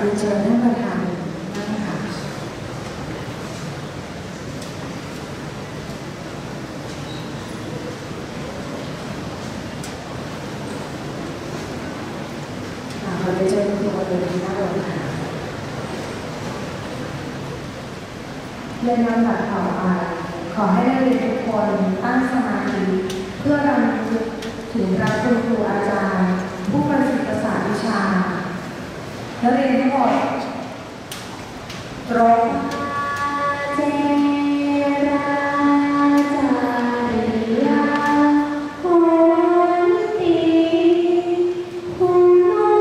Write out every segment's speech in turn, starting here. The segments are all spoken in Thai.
เรียนเชิญท่านประธานนั่งค่ะค่ะขอเรียนเชิญคุณครูบนเวทีด้านบนค่ะเรียนลำดับต่อไปขอให้นักเรียนทุกคนตั้งสมาธิเพื่อรำลึกถึงพระคุณครูอาจารย์ ผู้ประสิทธิประสาทวิชา นักเรียนทั้งหมดตรงเจราจาริยาโหนตีคุณนุ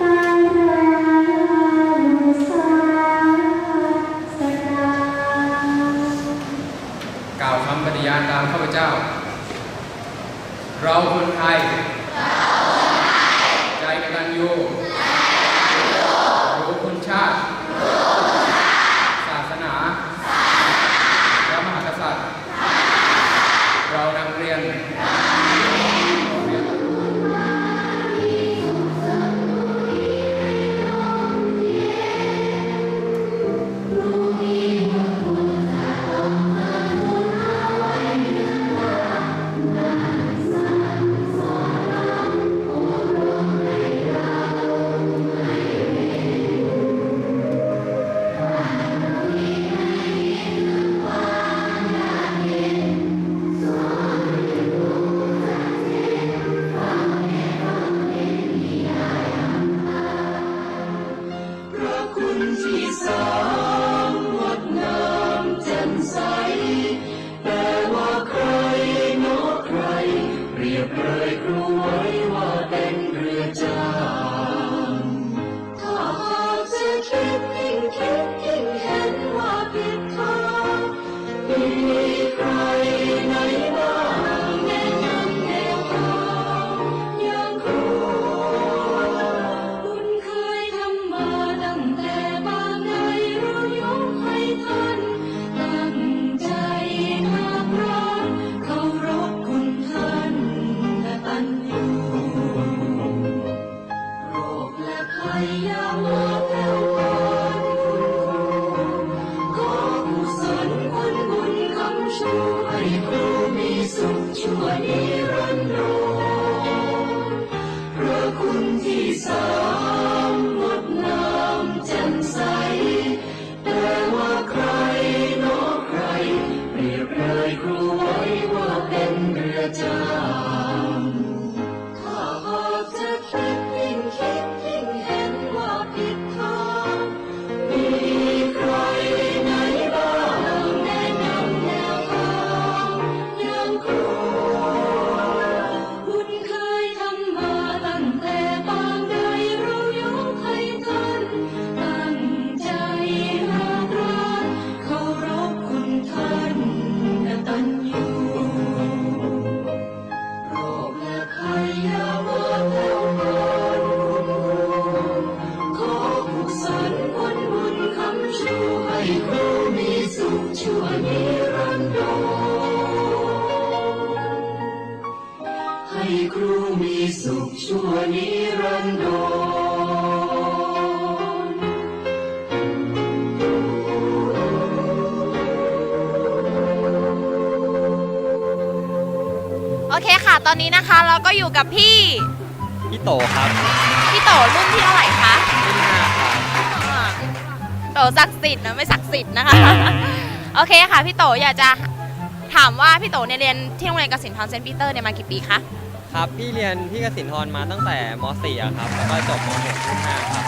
ตารานุสาสนากล่าวคำปฏิญาณตามข้าพเจ้า เราคนไทย สุขชั่ว ชั่วนิรันดรให้ครูมีสุขชั่วนิรันดรโอเคค่ะ ตอนนี้นะคะเราก็อยู่กับพี่ พี่โตครับพี่โตรุ่นที่เท่าไหร่คะรุ่นห้าครับ อ่าโตศักดิ์สิทธิ์นะไม่ศักดิ์สิทธิ์นะคะ โอเคค่ะพี่โตอยากจะถามว่าพี่โตเนี่ยเรียนที่โรงเรียนกสินทรเซนต์ปีเตอร์เนี่ยมากี่ปีคะครับ พี่เรียนที่กสินทรมาตั้งแต่ม .4 อะครับ แล้วก็จบม .6 รุ่น5ครับ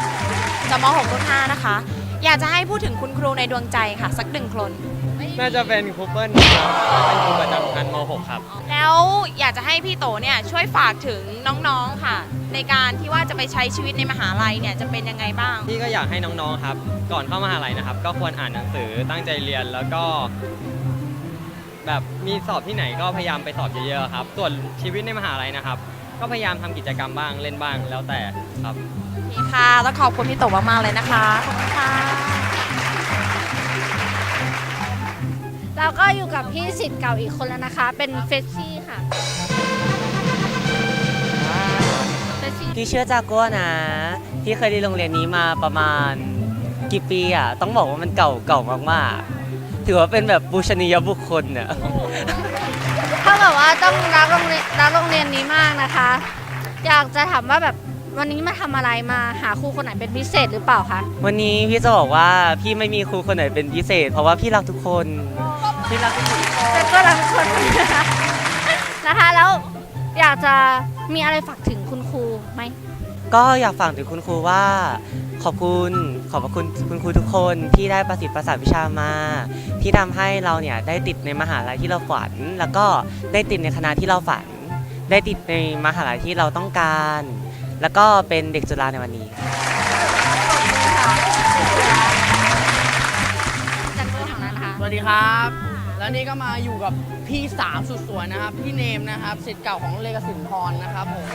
จะม .6 รุ่น5นะคะ อยากจะให้พูดถึงคุณครูในดวงใจค่ะ สักหนึ่งคน น่าจะเป็นครูเปิ้ลครับเป็นครูประจำชั้นม .6 ครับ แล้วอยากจะให้พี่โตเนี่ยช่วยฝากถึงน้องๆค่ะ ในการที่ว่าจะไปใช้ชีวิตในมหาลัยเนี่ยจะเป็นยังไงบ้าง พี่ก็อยากให้น้องๆครับ ก่อนเข้ามหาลัยนะครับ ก็ควรอ่านหนังสือตั้งใจเรียนแล้วก็ แบบมีสอบที่ไหนก็พยายามไปสอบเยอะๆครับ ส่วนชีวิตในมหาลัยนะครับ ก็พยายามทำกิจกรรมบ้างเล่นบ้างแล้วแต่ครับ โอเคค่ะ ต้องขอบคุณพี่โตมากๆเลยนะคะ ขอบคุณค่ะ เราก็อยู่กับพี่สิทธิ์เก่าอีกคนแล้วนะคะ เป็นเฟชชี่ค่ะเฟชชี่ พี่ชื่อจากัวนะที่เคยเรียนโรงเรียนนี้มาประมาณกี่ปีอะ ต้องบอกว่ามันเก่าเก่ามากๆ ถือว่าเป็นแบบบูชนียบุคคลอะเท่ากับว่าต้องรักโรงเรียนรักโรงเรียนนี้มากนะคะ อยากจะถามว่าแบบวันนี้มาทำอะไรมาหาครูคนไหนเป็นพิเศษหรือเปล่าคะวันนี้พี่จะบอกว่าพี่ไม่มีครูคนไหนเป็นพิเศษ เพราะว่าพี่รักทุกคน พี่รักทุกคนแต่ก็รักทุกคนนะคะแล้วอยากจะมีอะไรฝากถึงคุณครูไหม ก็อยากฝากถึงคุณครูว่า ขอบคุณขอบพระคุณคุณครูทุกคนที่ได้ประสิทธิ์ประสานวิชามา ที่ทำให้เราเนี่ยได้ติดในมหาลัยที่เราฝัน แล้วก็ได้ติดในคณะที่เราฝัน ได้ติดในมหาลัยที่เราต้องการ แล้วก็เป็นเด็กจุฬาในวันนี้จากตัวของนั้นนะคะสวัสดีครับ แล้วนี่ก็มาอยู่กับพี่สาวสุดสวยนะครับ พี่เนมนะครับสิทธิ์เก่าของเลกสินทรนะครับผม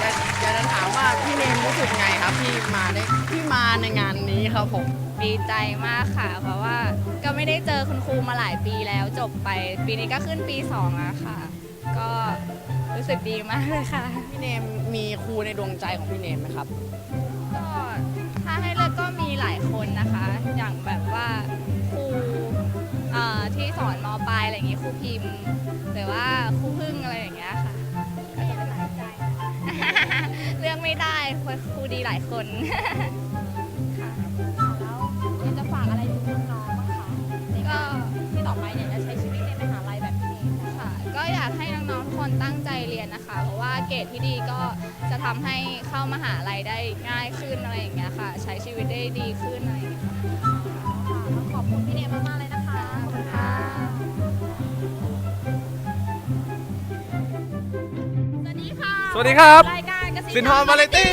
อยากอยากจะถามว่าพี่เนมรู้สึกไงครับที่มาได้ที่มาในงานนี้ครับผม ดีใจมากค่ะ เพราะว่าก็ไม่ได้เจอคุณครูมาหลายปีแล้วจบไป ปีนี้ก็ขึ้นปี2แล้วค่ะ ก็รู้สึกดีมากเลยค่ะ พี่เนมมีครูในดวงใจของพี่เนมไหมครับ มพ์หรือว่าครูพึ่งอะไรอย่างเงี้ยค่ะก็จะเป็นหลายใจเลือกไม่ได้ครูดีหลายคนค่ะแล้วอยากจะฝากอะไรถึงน้องๆบ้างคะก็ที่ต่อไปเนี่ยจะใช้ชีวิตในมหาลัยแบบนี้ค่ะ ก็อยากให้น้องๆทุกคนตั้งใจเรียนนะคะ เพราะว่าเกรดที่ดีก็จะทำให้เข้ามหาลัยได้ง่ายขึ้นอะไรอย่างเงี้ยค่ะ ใช้ชีวิตได้ดีขึ้นอะไรอย่างเงี้ยค่ะขอบคุณพี่เนมมากๆเลยนะคะขอบคุณค่ะ วัสดีครับ รายการเกษตรสินทรวาเลตี้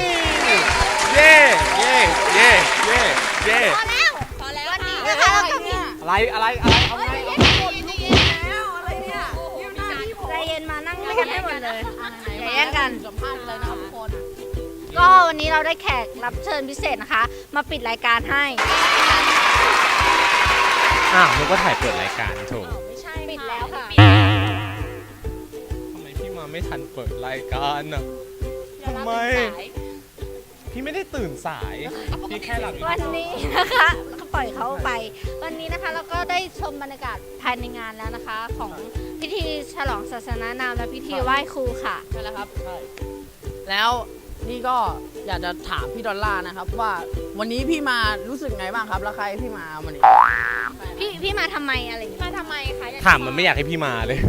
เย่เย่เย่เย่เย่พอแล้วพอแล้ววันนี้นะคะแล้วก็มี อะไรอะไรอะไรเอาไงใจเย็นมานั่งด้วยกันให้หมดเลยอย่าแย่งกันสัมภาษณ์เลยนะครับทุกคนก็วันนี้เราได้แขกรับเชิญพิเศษนะคะ มาปิดรายการให้อ้าวนึกว่าถ่ายเปิดรายการโถไม่ใช่ปิดแล้วค่ะทำไมพี่มาไม่ทันเปิดรายการอะ ทำไม พี่ไม่ได้ตื่นสาย พี่แค่หลับอยู่วันนี้นะคะก็ปล่อยเขาไป วันนี้นะคะเราก็ได้ชมบรรยากาศภายในงานแล้วนะคะ ของพิธีฉลองศาสนานามและพิธีไหว้ครูค่ะ ใช่แล้วครับ ใช่ แล้วนี่ก็อยากจะถามพี่ดอลลาร์นะครับ ว่าวันนี้พี่มารู้สึกไงบ้างครับ แล้วใครพี่มาวันนี้ พี่พี่มาทำไมอะไรอย่างเงี้ยมาทำไมคะถามมันไม่อยากให้พี่มาเลย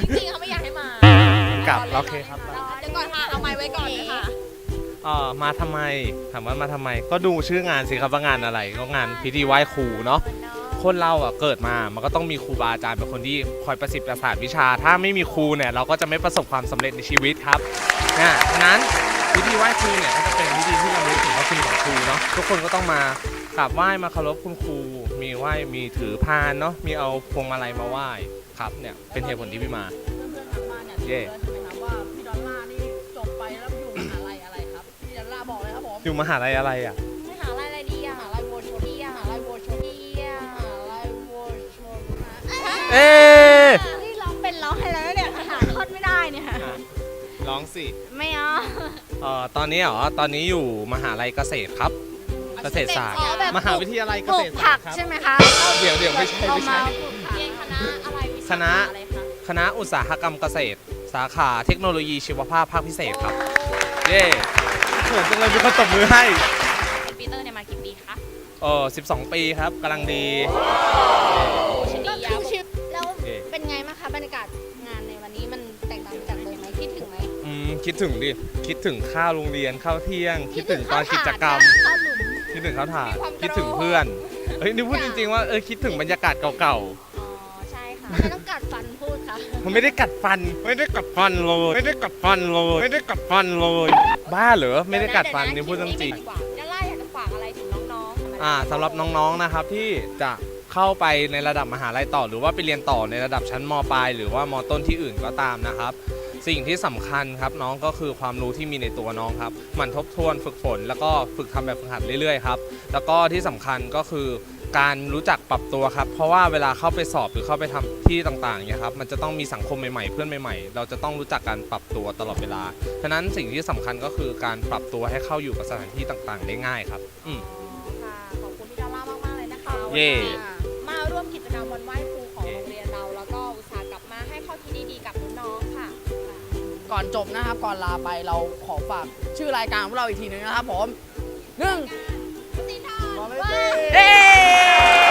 จริงๆเขาไม่อยากให้มา กลับโอเคครับเดี๋ยวก่อนค่ะเอาไม้ไว้ก่อนเลยค่ะเออมาทำไมถามว่ามาทำไม ก็ดูชื่องานสิครับว่างานอะไร ก็งานพิธีไหว้ครูเนาะคนเราอะเกิดมามันก็ต้องมีครูบาอาจารย์เป็นคนที่คอยประสิทธิ์ประสานวิชา ถ้าไม่มีครูเนี่ยเราก็จะไม่ประสบความสำเร็จในชีวิตครับเนี่ยฉะนั้นพิธีไหว้ครูเนี่ยก็จะเป็นพิธีที่เราลึกถึงพระคุณของครูเนาะทุกคนก็ต้องมากราบไหว้มาเคารพคุณครู มีไหว้มีถือพานเนาะมีเอาพวงมาลัยมาไหว้ครับเนี่ยเป็นเหตุผลที่พี่มาเพื่อนๆทางบ้านเนี่ย อกเลยครับผมอยู่มหาลัยอะไรอะมหาลัยอะไรดีอะมหาลัยโวชนมหาลัยโวชนมหาลัยโวชนเอ๊ะนี่ร้องเป็นร้องให้แล้วเนี่ยหาทอดไม่ได้เนี่ยร้องสิไม่เอาเอ่อตอนนี้เหรอตอนนี้อยู่มหาลัยเกษตรครับ เกษตรศาสตร์อ๋อแบบมหาวิทยาลัยปเกลูษกตรผัศาสตกร์ครับ ใช่ไหมคะเดี๋ยวเดี๋ยวไม่ใช่ไม่ใช่เอาาปลูกผักเรียนคณะอะไรวิชาคณะ อะไรคะคณะอุตสาหกรรมเกษตร สาขาเทคโนโลยีชีวภาพภาคพิเศษครับ เย้ เขินจังเลยมีคนตบมือให้ ปีเตอร์เนี่ยมากี่ปีคะเออ12 ปีครับกำลังดีชนีก็ยาคือชิปแล้วเอ๊ะเป็นไงบ้างคะบรรยากาศงานในวันนี้มันแตกต่างจากเดิมไหมคิดถึงไหมอืม คิดถึงดิ คิดถึงข้าวโรงเรียนข้าวเที่ยง คิดถึงตอนกิจกรรม ข้าวหลุม คิดถึงข้าวถาดคิดถึงเพื่อน เฮ้ยนี่พูดจริงๆว่าเออคิดถึงบรรยากาศเก่าอ๋อใช่ค่ะ ไม่ต้องกัดฟันพูดค่ะๆมันไม่ได้กัดฟัน ไม่ได้กัดฟันเลย ไม่ได้กัดฟันเลย ไม่ได้กัดฟันเลย บ้าเหรอ ไม่ได้กัดฟันนี่พูดเรื่องจริงดาล่าอยากจะฝากอะไรถึงน้องๆอ่าสำหรับน้องๆนะครับที่จะเข้าไปในระดับมหาลัยต่อ หรือว่าไปเรียนต่อในระดับชั้นมปลายหรือว่ามต้นที่อื่นก็ตามนะครับ สิ่งที่สำคัญครับน้องก็คือความรู้ที่มีในตัวน้องครับหมันทบทวนฝึกฝน แล้วก็ฝึกทำแบบฝึกหัดเรื่อยๆครับแล้วก็ที่สำคัญก็คือ การรู้จักปรับตัวครับ เพราะว่าเวลาเข้าไปสอบหรือเข้าไปทำที่ต่างๆเนี่ยครับมันจะต้องมีสังคมใหม่ๆเพื่อนใหม่ๆ เราจะต้องรู้จักการปรับตัวตลอดเวลาฉะนั้นสิ่งที่สำคัญก็คือการปรับตัวให้เข้าอยู่กับสถานที่ต่างๆ ได้ง่ายครับ อืมค่ะขอบคุณพี่ดอลล่ามากๆเลยนะคะเย่มาร่วมกิจกรรมวันไหว้ครูของโรงเรียนเรา แล้วก็อุตส่าห์กลับมาให้ข้อคิดดีๆกับน้องๆค่ะ ก่อนจบนะครับก่อนลาไปเราขอฝากชื่อรายการของเราอีกทีหนึงนะครับผมหนึ่ง Valeu!